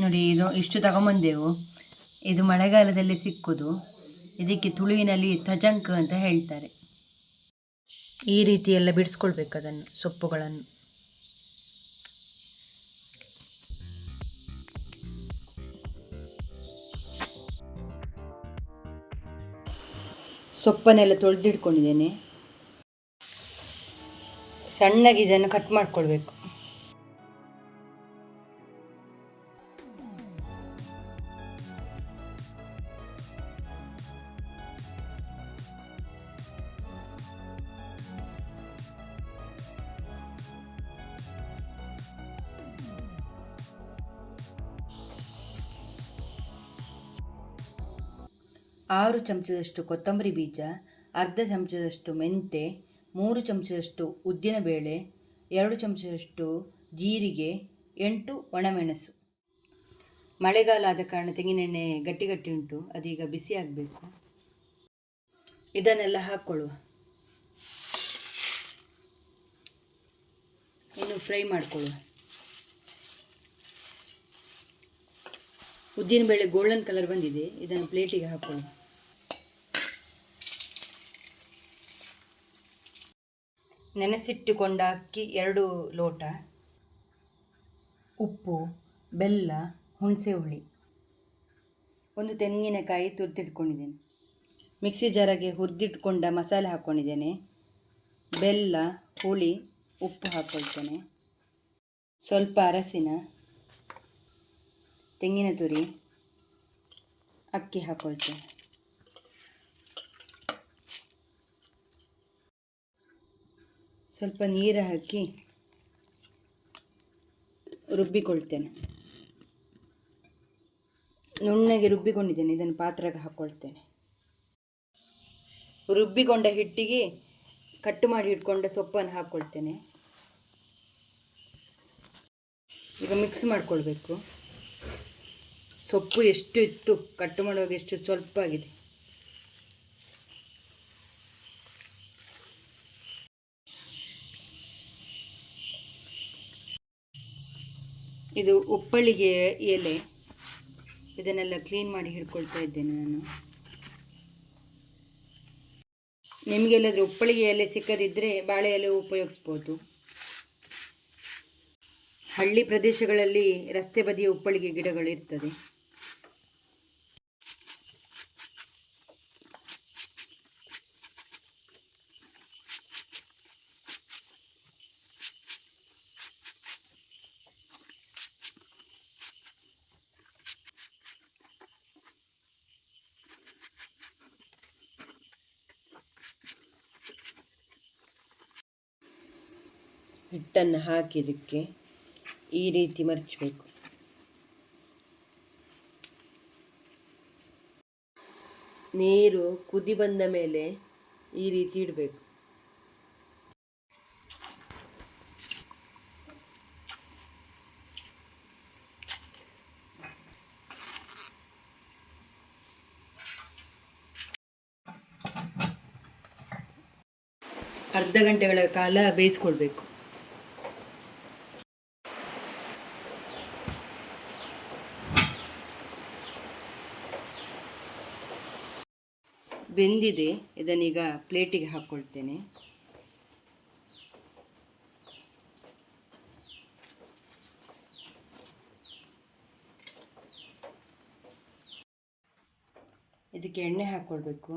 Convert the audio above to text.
ನೋಡಿ ಇದು ಇಷ್ಟು ತಗೊಂಬಂದೆವು. ಇದು ಮಳೆಗಾಲದಲ್ಲಿ ಸಿಕ್ಕುದು. ಇದಕ್ಕೆ ತುಳುವಿನಲ್ಲಿ ತಜಂಕ್ ಅಂತ ಹೇಳ್ತಾರೆ. ಈ ರೀತಿ ಎಲ್ಲ ಬಿಡಿಸ್ಕೊಳ್ಬೇಕು ಅದನ್ನು, ಸೊಪ್ಪುಗಳನ್ನು. ಸೊಪ್ಪನ್ನೆಲ್ಲ ತೊಳೆದಿಟ್ಕೊಂಡಿದ್ದೇನೆ. ಸಣ್ಣಗೆ ಇದನ್ನು ಕಟ್ ಮಾಡ್ಕೊಳ್ಬೇಕು. ಆರು ಚಮಚದಷ್ಟು ಕೊತ್ತಂಬರಿ ಬೀಜ, ಅರ್ಧ ಚಮಚದಷ್ಟು ಮೆಂತೆ, ಮೂರು ಚಮಚದಷ್ಟು ಉದ್ದಿನಬೇಳೆ, ಎರಡು ಚಮಚದಷ್ಟು ಜೀರಿಗೆ, ಎಂಟು ಒಣಮೆಣಸು. ಮಳೆಗಾಲ ಆದ ಕಾರಣ ತೆಂಗಿನೆಣ್ಣೆ ಗಟ್ಟಿ ಗಟ್ಟಿ ಉಂಟು ಅದೀಗ ಬಿಸಿ ಆಗಬೇಕು. ಇದನ್ನೆಲ್ಲ ಹಾಕ್ಕೊಳ್ಳುವ. ಇನ್ನು ಫ್ರೈ ಮಾಡಿಕೊಳ್ಳುವ. ಉದ್ದಿನಬೇಳೆ ಗೋಲ್ಡನ್ ಕಲರ್ ಬಂದಿದೆ, ಇದನ್ನು ಪ್ಲೇಟಿಗೆ ಹಾಕೊಳ್ಳುವ ನೆನೆಸಿಟ್ಟುಕೊಂಡ ಅಕ್ಕಿ ಎರಡು ಲೋಟ ಉಪ್ಪು, ಬೆಲ್ಲ, ಹುಣಸೆ ಹುಳಿ. ಒಂದು ತೆಂಗಿನಕಾಯಿ ತುರಿದಿಟ್ಕೊಂಡಿದ್ದೇನೆ. ಮಿಕ್ಸಿ ಜಾರಿಗೆ ಹುರಿದಿಟ್ಕೊಂಡ ಮಸಾಲೆ ಹಾಕ್ಕೊಂಡಿದ್ದೇನೆ ಬೆಲ್ಲ, ಹುಳಿ, ಉಪ್ಪು ಹಾಕ್ಕೊಳ್ತೇನೆ ಸ್ವಲ್ಪ ಅರಸಿನ ತೆಂಗಿನ ತುರಿ ಅಕ್ಕಿ ಹಾಕ್ಕೊಳ್ತೇನೆ ಸ್ವಲ್ಪ ನೀರು ಹಾಕಿ ರುಬ್ಬಿಕೊಳ್ತೇನೆ. ನುಣ್ಣಗೆ ರುಬ್ಬಿಕೊಂಡಿದ್ದೇನೆ, ಇದನ್ನು ಪಾತ್ರೆಗೆ ಹಾಕ್ಕೊಳ್ತೇನೆ ರುಬ್ಬಿಕೊಂಡ ಹಿಟ್ಟಿಗೆ ಕಟ್ಟು ಮಾಡಿ ಇಟ್ಕೊಂಡ ಸೊಪ್ಪನ್ನು ಹಾಕ್ಕೊಳ್ತೇನೆ ಈಗ ಮಿಕ್ಸ್ ಮಾಡಿಕೊಳ್ಬೇಕು. ಸೊಪ್ಪು ಎಷ್ಟು ಇತ್ತು ಕಟ್ಟು ಮಾಡುವಾಗ ಎಷ್ಟು, ಸ್ವಲ್ಪ ಆಗಿದೆ. ಇದು ಉಪ್ಪಳಿಗೆ ಎಲೆ. ಇದನ್ನೆಲ್ಲ ಕ್ಲೀನ್ ಮಾಡಿ ಹಿಡ್ಕೊಳ್ತಾ ಇದ್ದೇನೆ ನಾನು. ನಿಮಗೆಲ್ಲಾದರೂ ಉಪ್ಪಳಿಗೆ ಎಲೆ ಸಿಕ್ಕದಿದ್ದರೆ ಬಾಳೆ ಎಲೆ ಉಪಯೋಗಿಸ್ಬೋದು. ಹಳ್ಳಿ ಪ್ರದೇಶಗಳಲ್ಲಿ ರಸ್ತೆ ಬದಿಯ ಉಪ್ಪಳಿಗೆ ಗಿಡಗಳು ಇರ್ತದೆ ಹಿಟ್ಟನ್ನು ಹಾಕಿ ಇದಕ್ಕೆ ಈ ರೀತಿ ಮರ್ಚಬೇಕು. ನೀರು ಕುದಿ ಬಂದ ಮೇಲೆ ಈ ರೀತಿ ಇಡಬೇಕು. ಅರ್ಧ ಗಂಟೆಗಳ ಕಾಲ ಬೇಯಿಸ್ಕೊಳ್ಬೇಕು. ಬೆಂದಿದೆ ಇದನ್ನೀಗ ಪ್ಲೇಟಿಗೆ ಹಾಕ್ಕೊಳ್ತೇನೆ. ಇದಕ್ಕೆ ಎಣ್ಣೆ ಹಾಕ್ಕೊಳ್ಬೇಕು.